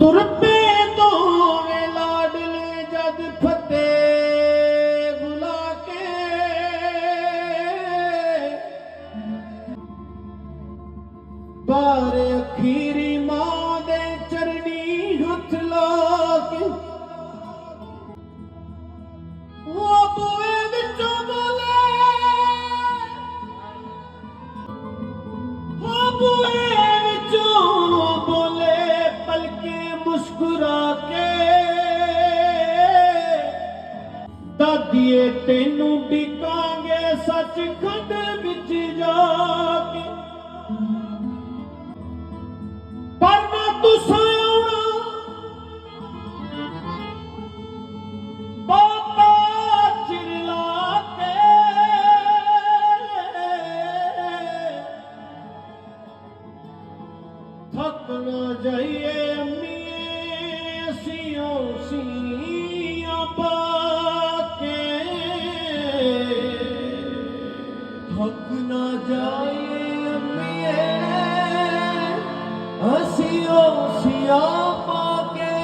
ਤੁਰ ਪੇ ਦੋਵੇਂ ਲਾਡਲੇ ਜਦ ਫਤਿਹ ਬੁਲਾ ਕੇ। ਪਰ ਅਖੀਰੀ ਮਾਂ ਦੇ ਚਰਨੀ ਹੱਥ ਲਾ ਕੇ। ਉਹ ਬੂਏ ਵਿੱਚੋਂ ਬੋਲੇ। ਉਹ ਬੂਏ ਮੁਸਕਰਾ ਕੇ ਦਾਦੀਏ, ਤੈਨੂੰ ਡਿਕਾਂਗੇ ਸੱਚਖੰਡ ਵਿੱਚ ਜਾ ਕੇ। ਪਰ ਨਾ ਤੁਸਾਂ ਆਉਣਾ। ਬਾਬਾ ਚਿਰਲਾ ਕੇ ਥੱਕ ਨਾ ਜਾਈਏ ਅੰਮੀ। ਅਸੀਂ ਸੀਆਂ ਪਾਕੇ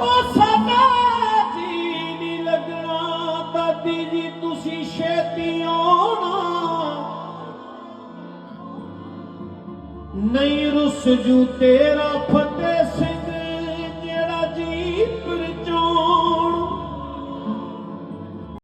ਉਹ ਸਾਡਾ ਜੀ ਨਹੀਂ ਲੱਗਣਾ। ਦਾਦੀ ਜੀ, ਤੁਸੀਂ ਛੇਤੀ ਆਉਣਾ। ਨਹੀਂ ਰੁੱਸ ਜੂ ਤੇਰਾ ਫਤ